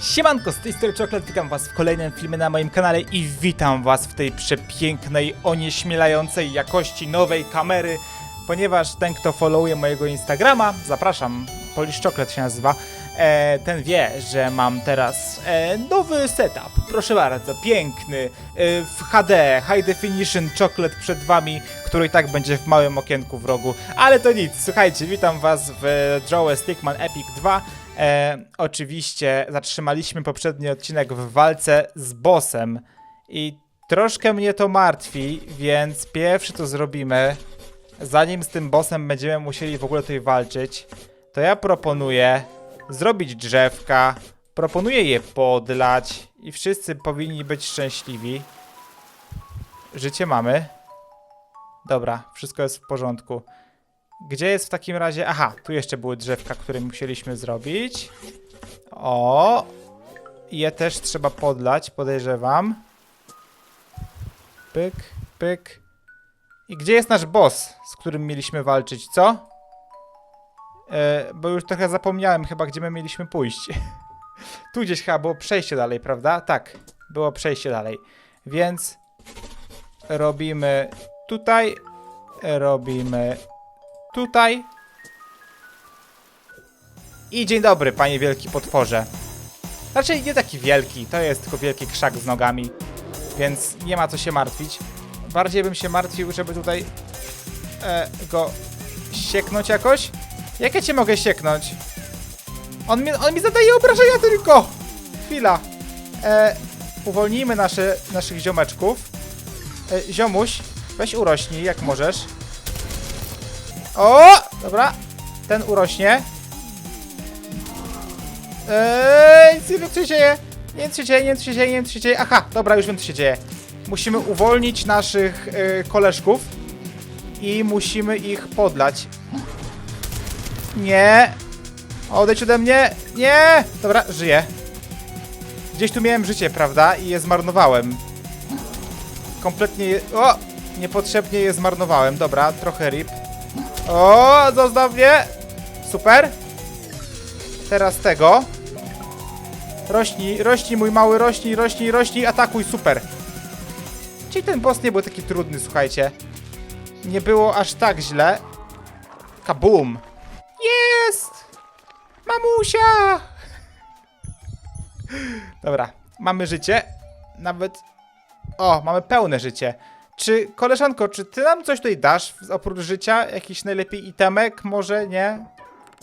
Siemanko, z tej strony Czoklet, witam was w kolejnym filmie na moim kanale i witam was w tej przepięknej, onieśmielającej jakości nowej kamery, ponieważ ten, kto followuje mojego Instagrama, zapraszam, Polish Chocolate się nazywa, e, ten wie, że mam teraz e, nowy setup, proszę bardzo, piękny, e, w HD, High Definition Chocolate przed wami, który i tak będzie w małym okienku w rogu, ale to nic, słuchajcie, witam was w a Stickman Epic 2, E, oczywiście zatrzymaliśmy poprzedni odcinek w walce z bossem i troszkę mnie to martwi, więc pierwszy to zrobimy, zanim z tym bossem będziemy musieli w ogóle tutaj walczyć, to ja proponuję zrobić drzewka, proponuję je podlać i wszyscy powinni być szczęśliwi. Życie mamy. Dobra, wszystko jest w porządku. Gdzie jest w takim razie... Aha, tu jeszcze były drzewka, które musieliśmy zrobić. O! Je też trzeba podlać, podejrzewam. Pyk, pyk. I gdzie jest nasz boss, z którym mieliśmy walczyć, co? E, bo już trochę zapomniałem chyba, gdzie my mieliśmy pójść. tu gdzieś chyba było przejście dalej, prawda? Tak, było przejście dalej. Więc robimy tutaj, robimy tutaj. I dzień dobry, panie wielki potworze. Raczej nie taki wielki, to jest tylko wielki krzak z nogami, więc nie ma co się martwić. Bardziej bym się martwił, żeby tutaj e, go sieknąć jakoś. Jak ja cię mogę sieknąć? On mi, on mi zadaje obrażenia tylko! Chwila. E, uwolnijmy nasze, naszych ziomeczków. E, ziomuś, weź urośnij jak możesz. O! Dobra. Ten urośnie. Eee, nie wiem, co się dzieje. Nie wiem, co się dzieje, nie wiem, co się dzieje, nie wiem, co się dzieje. Aha, dobra, już wiem, co się dzieje. Musimy uwolnić naszych e, koleżków i musimy ich podlać. Nie. Odejdź ode mnie. Nie. Dobra, żyję. Gdzieś tu miałem życie, prawda? I je zmarnowałem. Kompletnie je... O! Niepotrzebnie je zmarnowałem. Dobra, trochę rip. O, zostaw mnie! Super. Teraz tego. Rośnij, rośnij mój mały, rośnij, rośnij, rośnij, atakuj, super. Czyli ten boss nie był taki trudny, słuchajcie. Nie było aż tak źle. Kabum! Jest! Mamusia! Dobra, mamy życie. Nawet... O, mamy pełne życie. Czy, koleżanko, czy ty nam coś tutaj dasz oprócz życia? Jakiś najlepiej itemek? Może, nie?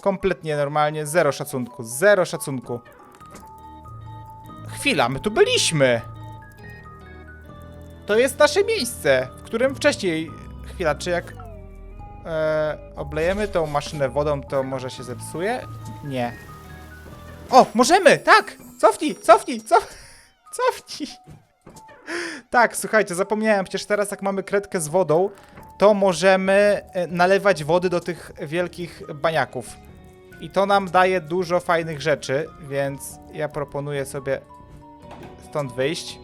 Kompletnie normalnie, zero szacunku, zero szacunku. Chwila, my tu byliśmy! To jest nasze miejsce, w którym wcześniej... Chwila, czy jak e, oblejemy tą maszynę wodą, to może się zepsuje? Nie. O, możemy! Tak! Cofnij, cofnij, cof... Cofnij! Tak, słuchajcie, zapomniałem, przecież teraz jak mamy kredkę z wodą, to możemy e, nalewać wody do tych wielkich baniaków. I to nam daje dużo fajnych rzeczy, więc ja proponuję sobie stąd wyjść.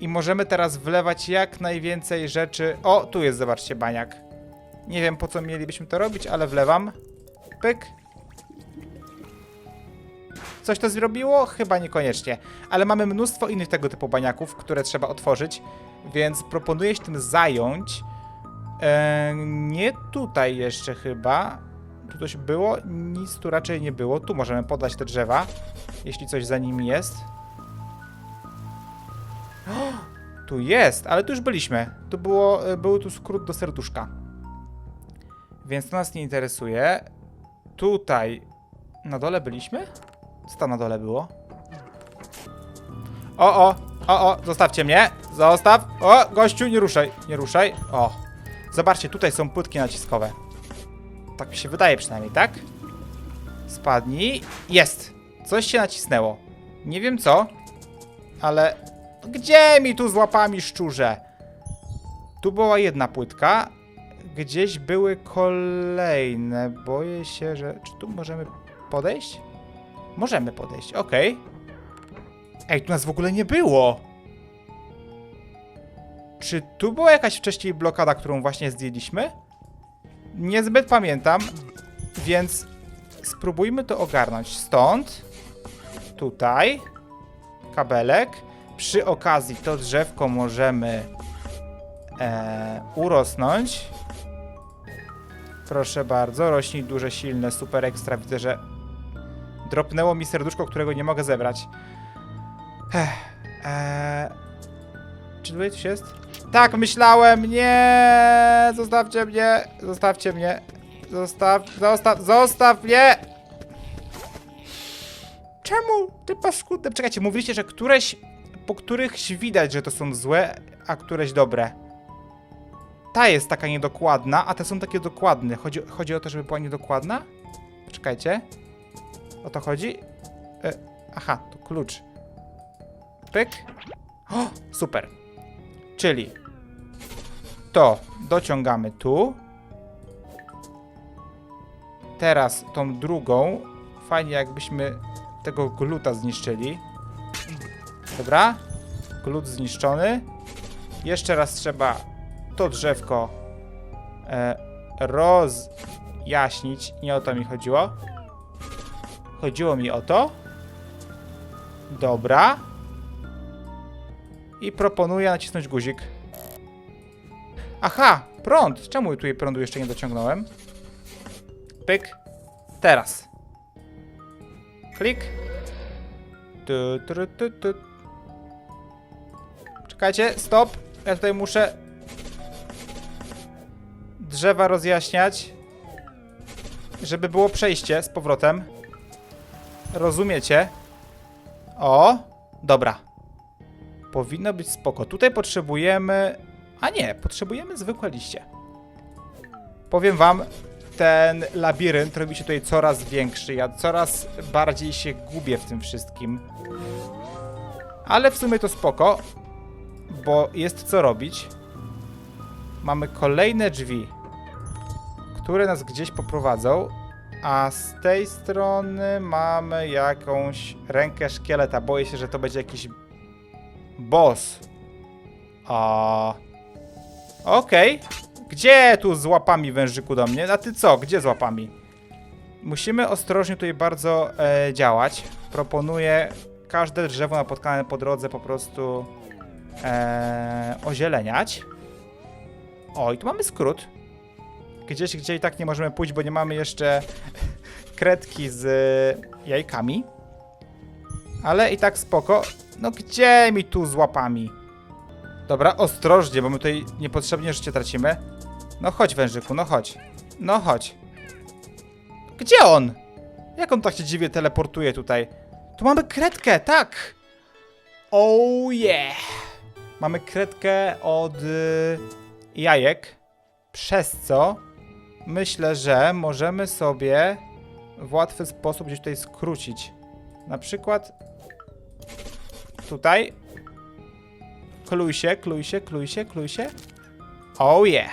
I możemy teraz wlewać jak najwięcej rzeczy. O, tu jest, zobaczcie, baniak. Nie wiem po co mielibyśmy to robić, ale wlewam. Pyk. Coś to zrobiło? Chyba niekoniecznie. Ale mamy mnóstwo innych tego typu baniaków, które trzeba otworzyć, więc proponuję się tym zająć. Eee, nie tutaj jeszcze chyba. Tu coś było? Nic tu raczej nie było. Tu możemy podać te drzewa, jeśli coś za nimi jest. O, tu jest, ale tu już byliśmy. Tu było, e, był tu skrót do serduszka. Więc to nas nie interesuje. Tutaj na dole byliśmy? Co tam na dole było? O, o, o, o, zostawcie mnie. Zostaw. O, gościu, nie ruszaj, nie ruszaj. O, zobaczcie, tutaj są płytki naciskowe. Tak mi się wydaje przynajmniej, tak? Spadnij. Jest. Coś się nacisnęło. Nie wiem co, ale... Gdzie mi tu z łapami szczurze? Tu była jedna płytka. Gdzieś były kolejne. Boję się, że... Czy tu możemy podejść? Możemy podejść, okej. Ej, tu nas w ogóle nie było. Czy tu była jakaś wcześniej blokada, którą właśnie zdjęliśmy? Niezbyt pamiętam, więc spróbujmy to ogarnąć. Stąd tutaj kabelek. Przy okazji to drzewko możemy e, urosnąć. Proszę bardzo, rośnij duże, silne, super ekstra. Widzę, że dropnęło mi serduszko, którego nie mogę zebrać. Ech, e, czy tutaj coś jest? Tak, myślałem, nie! Zostawcie mnie, zostawcie mnie. Zostaw, zostaw, zostaw mnie! Czemu? Ty paskudne. Czekajcie, mówiliście, że któreś, po którychś widać, że to są złe, a któreś dobre. Ta jest taka niedokładna, a te są takie dokładne. Chodzi, chodzi o to, żeby była niedokładna? Czekajcie. O to chodzi? E, aha, to klucz. Pyk. O, super. Czyli to dociągamy tu. Teraz tą drugą. Fajnie jakbyśmy tego gluta zniszczyli. Dobra. Glut zniszczony. Jeszcze raz trzeba to drzewko e, rozjaśnić. Nie o to mi chodziło. Chodziło mi o to. Dobra. I proponuję nacisnąć guzik. Aha, prąd. Czemu tutaj prądu jeszcze nie dociągnąłem? Pyk. Teraz. Klik. Tu, tu, tu, tu. Czekajcie, stop. Ja tutaj muszę drzewa rozjaśniać, żeby było przejście z powrotem. Rozumiecie? O, dobra. Powinno być spoko. Tutaj potrzebujemy... A nie, potrzebujemy zwykłe liście. Powiem wam, ten labirynt robi się tutaj coraz większy. Ja coraz bardziej się gubię w tym wszystkim. Ale w sumie to spoko, bo jest co robić. Mamy kolejne drzwi, które nas gdzieś poprowadzą, a z tej strony mamy jakąś rękę szkieleta. Boję się, że to będzie jakiś boss. A. Okej. Gdzie tu z łapami wężyku do mnie? A ty co? Gdzie z łapami? Musimy ostrożnie tutaj bardzo e, działać. Proponuję każde drzewo napotkane po drodze po prostu e, ozieleniać. O, i tu mamy skrót. Gdzieś, gdzie i tak nie możemy pójść, bo nie mamy jeszcze kredki z jajkami. Ale i tak spoko. No gdzie mi tu z łapami? Dobra, ostrożnie, bo my tutaj niepotrzebnie życie tracimy. No chodź, wężyku, no chodź. No chodź. Gdzie on? Jak on tak się dziwnie teleportuje tutaj? Tu mamy kredkę, tak! Oh yeah! Mamy kredkę od y, jajek, przez co myślę, że możemy sobie w łatwy sposób gdzieś tutaj skrócić. Na przykład tutaj. Kluj się, kluj się, kluj się, kluj się. Oh yeah!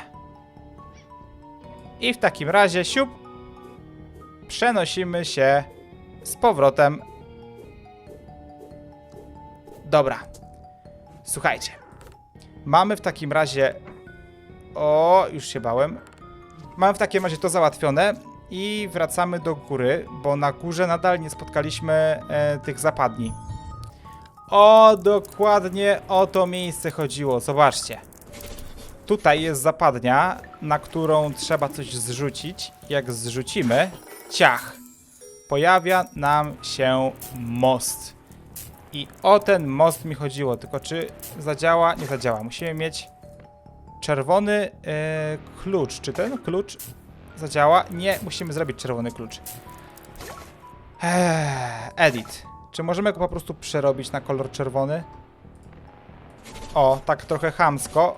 I w takim razie, siup, przenosimy się z powrotem. Dobra. Słuchajcie. Mamy w takim razie... O, już się bałem. Mamy w takim razie to załatwione i wracamy do góry, bo na górze nadal nie spotkaliśmy e, tych zapadni. O, dokładnie o to miejsce chodziło. Zobaczcie. Tutaj jest zapadnia, na którą trzeba coś zrzucić. Jak zrzucimy, ciach, pojawia nam się most. I o ten most mi chodziło, tylko czy zadziała? Nie zadziała. Musimy mieć czerwony e, klucz. Czy ten klucz zadziała? Nie, musimy zrobić czerwony klucz. Eee, edit. Czy możemy go po prostu przerobić na kolor czerwony? O, tak trochę chamsko.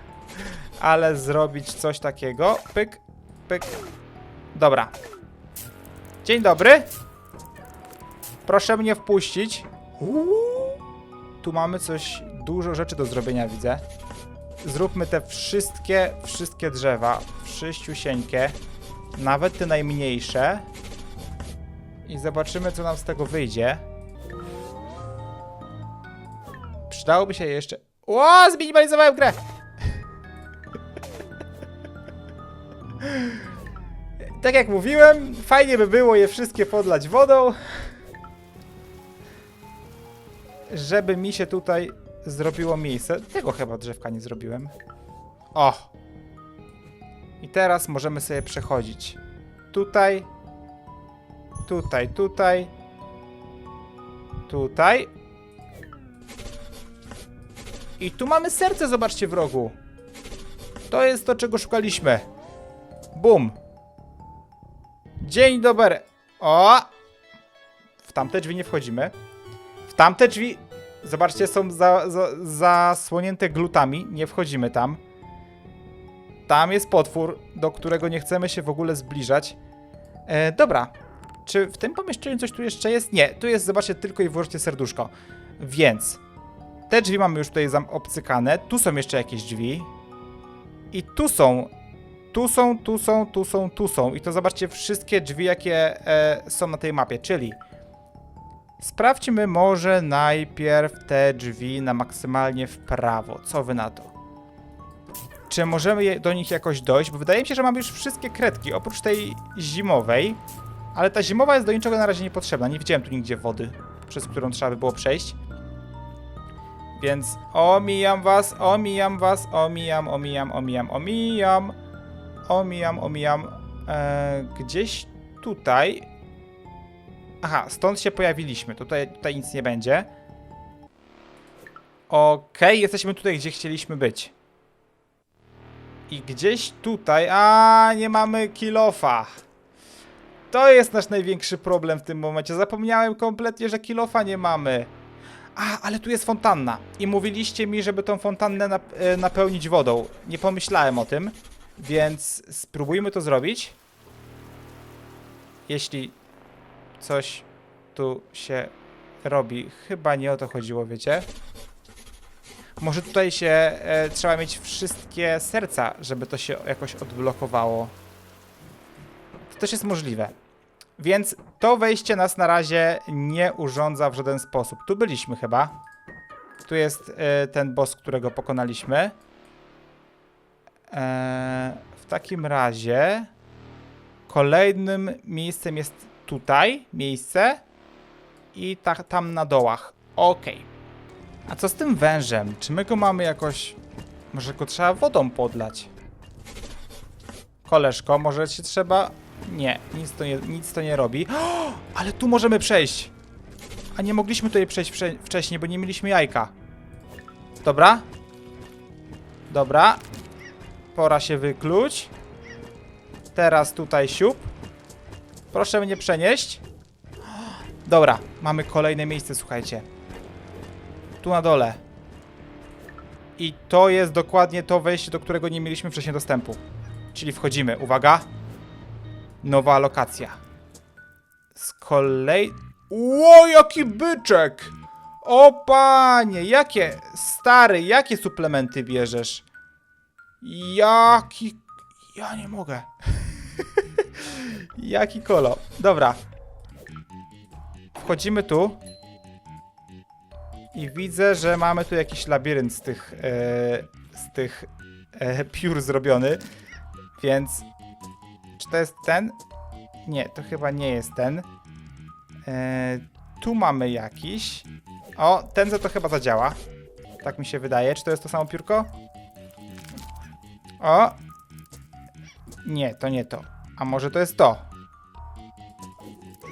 Ale zrobić coś takiego. Pyk, pyk. Dobra. Dzień dobry. Proszę mnie wpuścić. Uuu. Tu mamy coś, dużo rzeczy do zrobienia, widzę. Zróbmy te wszystkie, wszystkie drzewa. Wszyściusieńkie. Nawet te najmniejsze. I zobaczymy, co nam z tego wyjdzie. Przydałoby się jeszcze... Ło, zminimalizowałem grę! tak jak mówiłem, fajnie by było je wszystkie podlać wodą. żeby mi się tutaj zrobiło miejsce. Tego chyba drzewka nie zrobiłem. O! I teraz możemy sobie przechodzić. Tutaj. Tutaj, tutaj. Tutaj. I tu mamy serce, zobaczcie w rogu. To jest to, czego szukaliśmy. Bum. Dzień dobry. O! W tamte drzwi nie wchodzimy. W tamte drzwi, zobaczcie, są za, za, zasłonięte glutami. Nie wchodzimy tam. Tam jest potwór, do którego nie chcemy się w ogóle zbliżać. E, dobra. Czy w tym pomieszczeniu coś tu jeszcze jest? Nie, tu jest, zobaczcie, tylko i wyłącznie serduszko. Więc te drzwi mamy już tutaj obcykane. Tu są jeszcze jakieś drzwi. I tu są. Tu są, tu są, tu są, tu są. I to zobaczcie wszystkie drzwi, jakie e, są na tej mapie. Czyli sprawdźmy może najpierw te drzwi na maksymalnie w prawo. Co wy na to? Czy możemy do nich jakoś dojść? Bo wydaje mi się, że mamy już wszystkie kredki, oprócz tej zimowej. Ale ta zimowa jest do niczego na razie niepotrzebna. Nie widziałem tu nigdzie wody, przez którą trzeba by było przejść. Więc omijam was, omijam was, omijam, omijam, omijam, omijam. Omijam, omijam. E, gdzieś tutaj. Aha, stąd się pojawiliśmy. Tutaj, tutaj nic nie będzie. Okej, jesteśmy tutaj, gdzie chcieliśmy być. I gdzieś tutaj... A, nie mamy kilofa. To jest nasz największy problem w tym momencie. Zapomniałem kompletnie, że kilofa nie mamy. A, ale tu jest fontanna. I mówiliście mi, żeby tą fontannę e, napełnić wodą. Nie pomyślałem o tym, więc spróbujmy to zrobić. Jeśli coś tu się robi. Chyba nie o to chodziło, wiecie? Może tutaj się e, trzeba mieć wszystkie serca, żeby to się jakoś odblokowało. To też jest możliwe. Więc to wejście nas na razie nie urządza w żaden sposób. Tu byliśmy chyba. Tu jest e, ten boss, którego pokonaliśmy. E, w takim razie kolejnym miejscem jest tutaj miejsce i ta, tam na dołach. Okej. A co z tym wężem? Czy my go mamy jakoś... Może go trzeba wodą podlać? Koleżko, może się trzeba... Nie, nic to nie, nic to nie robi. O, ale tu możemy przejść! A nie mogliśmy tutaj przejść wcze wcześniej, bo nie mieliśmy jajka. Dobra. Dobra. Pora się wykluć. Teraz tutaj siup. Proszę mnie przenieść. Dobra, mamy kolejne miejsce, słuchajcie. Tu na dole. I to jest dokładnie to wejście, do którego nie mieliśmy wcześniej dostępu. Czyli wchodzimy. Uwaga. Nowa lokacja. Z kolei... Ło, jaki byczek! O panie, jakie... Stary, jakie suplementy bierzesz? Jaki... Ja nie mogę. Jaki kolo. Dobra. Wchodzimy tu. I widzę, że mamy tu jakiś labirynt z tych, e, z tych e, piór zrobiony. Więc czy to jest ten? Nie, to chyba nie jest ten. E, tu mamy jakiś. O, ten za to chyba zadziała. Tak mi się wydaje. Czy to jest to samo piórko? O! Nie, to nie to. A może to jest to?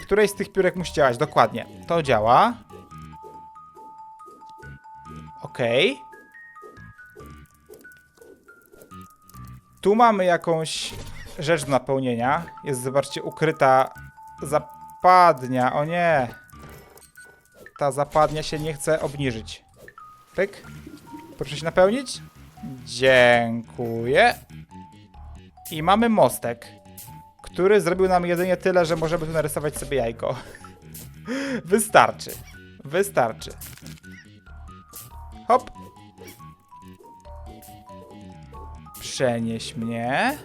Któreś z tych piórek musi działać, dokładnie. To działa. Okej. Tu mamy jakąś rzecz do napełnienia. Jest, zobaczcie, ukryta zapadnia. O nie. Ta zapadnia się nie chce obniżyć. Pyk. Proszę się napełnić. Dziękuję. I mamy mostek, który zrobił nam jedynie tyle, że możemy tu narysować sobie jajko. Wystarczy. Wystarczy. Hop. Przenieś mnie.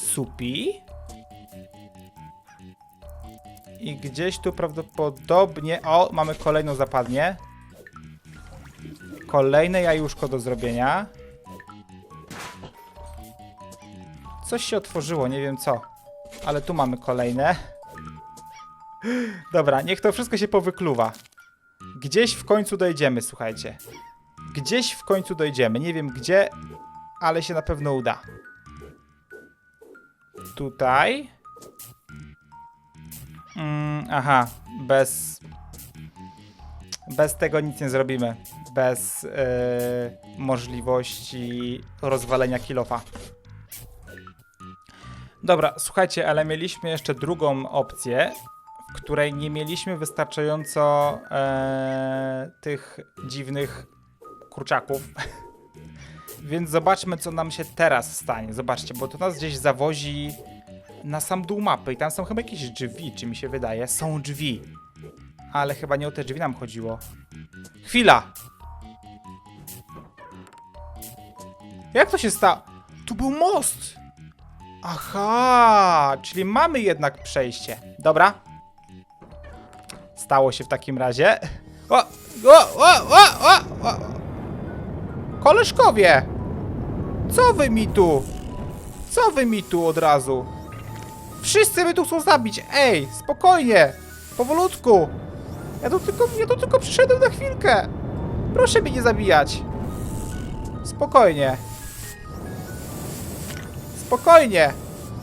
Supi. I gdzieś tu prawdopodobnie... O, mamy kolejną zapadnię. Kolejne jajuszko do zrobienia. Coś się otworzyło, nie wiem co. Ale tu mamy kolejne. Dobra, niech to wszystko się powykluwa. Gdzieś w końcu dojdziemy, słuchajcie. Gdzieś w końcu dojdziemy. Nie wiem gdzie, ale się na pewno uda. Tutaj. Mm, aha, bez. Bez tego nic nie zrobimy. Bez e, możliwości rozwalenia kilofa. Dobra, słuchajcie, ale mieliśmy jeszcze drugą opcję, w której nie mieliśmy wystarczająco e, tych dziwnych kurczaków. Więc zobaczmy, co nam się teraz stanie. Zobaczcie, bo to nas gdzieś zawozi na sam dół mapy i tam są chyba jakieś drzwi, czy mi się wydaje. Są drzwi. Ale chyba nie o te drzwi nam chodziło. Chwila! Jak to się stało? Tu był most! Aha, czyli mamy jednak przejście. Dobra. Stało się w takim razie. O, o, o, o, o, o. Koleżkowie! Co wy mi tu? Co wy mi tu od razu? Wszyscy mnie tu chcą zabić. Ej, spokojnie. Powolutku. Ja tu tylko, ja tu tylko przyszedłem na chwilkę. Proszę mnie nie zabijać. Spokojnie. Spokojnie.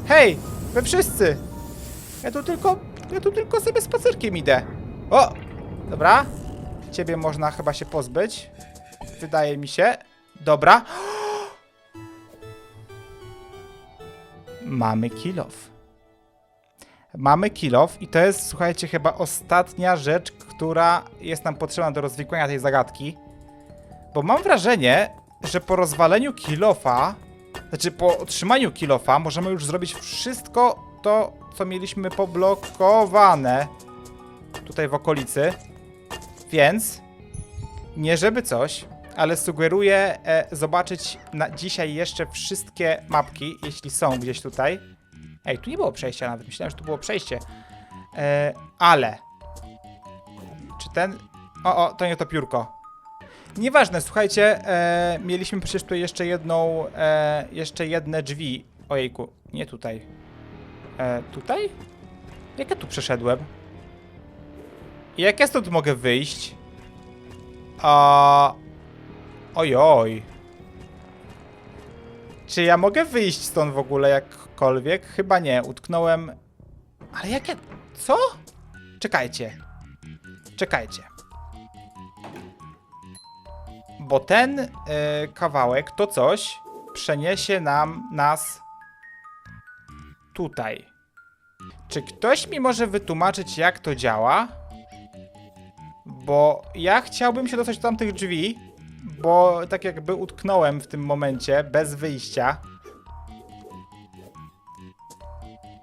Hej, wy wszyscy. Ja tu tylko, ja tu tylko sobie spacerkiem idę. O, dobra. Ciebie można chyba się pozbyć. Wydaje mi się. Dobra. Mamy kilof. Mamy kilof i to jest, słuchajcie, chyba ostatnia rzecz, która jest nam potrzebna do rozwikłania tej zagadki. Bo mam wrażenie, że po rozwaleniu kilofa, znaczy po otrzymaniu kilofa, możemy już zrobić wszystko to, co mieliśmy poblokowane tutaj w okolicy. Więc, nie żeby coś, ale sugeruję e, zobaczyć na dzisiaj jeszcze wszystkie mapki, jeśli są gdzieś tutaj. Ej, tu nie było przejścia nawet, myślałem, że tu było przejście. E, ale... Czy ten... O, o, to nie to piórko. Nieważne, słuchajcie, e, mieliśmy przecież tu jeszcze jedną, e, jeszcze jedne drzwi. Ojejku, nie tutaj. E, tutaj? Jak ja tu przeszedłem? Jak ja stąd mogę wyjść? A... Ojoj. Czy ja mogę wyjść stąd w ogóle jakkolwiek? Chyba nie, utknąłem... Ale jakie... Co? Czekajcie. Czekajcie. Bo ten y, kawałek, to coś, przeniesie nam nas tutaj. Czy ktoś mi może wytłumaczyć, jak to działa? Bo ja chciałbym się dostać do tamtych drzwi, bo tak jakby utknąłem w tym momencie, bez wyjścia.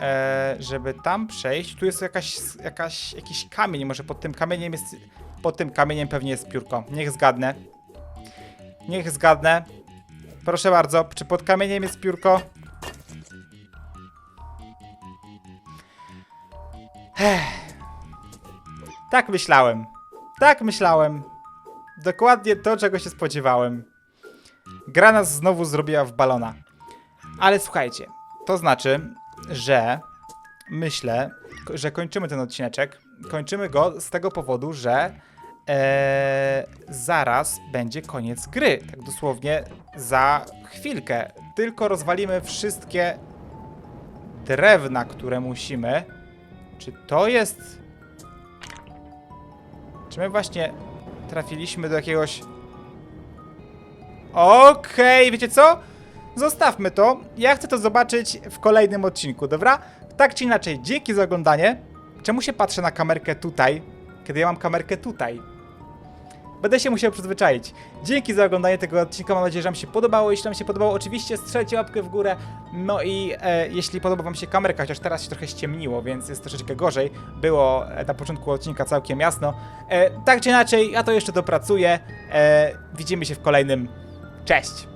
E, żeby tam przejść, tu jest jakaś, jakaś, jakiś kamień, może pod tym kamieniem jest, pod tym kamieniem pewnie jest piórko. Niech zgadnę. Niech zgadnę. Proszę bardzo, czy pod kamieniem jest piórko? Ech. Tak myślałem. Tak myślałem. Dokładnie to, czego się spodziewałem. Gra nas znowu zrobiła w balona. Ale słuchajcie, to znaczy, że myślę, że kończymy ten odcineczek. Kończymy go z tego powodu, że e, zaraz będzie koniec gry. Tak dosłownie za chwilkę. Tylko rozwalimy wszystkie drewna, które musimy. Czy to jest... Czy my właśnie trafiliśmy do jakiegoś... Okej, wiecie co? Zostawmy to. Ja chcę to zobaczyć w kolejnym odcinku, dobra? Tak czy inaczej, dzięki za oglądanie. Czemu się patrzę na kamerkę tutaj, kiedy ja mam kamerkę tutaj? Będę się musiał przyzwyczaić. Dzięki za oglądanie tego odcinka. Mam nadzieję, że Wam się podobało. Jeśli Wam się podobało, oczywiście strzelcie łapkę w górę. No i e, jeśli podoba Wam się kamerka, chociaż teraz się trochę ściemniło, więc jest troszeczkę gorzej. Było e, na początku odcinka całkiem jasno. E, tak czy inaczej, ja to jeszcze dopracuję. E, widzimy się w kolejnym. Cześć!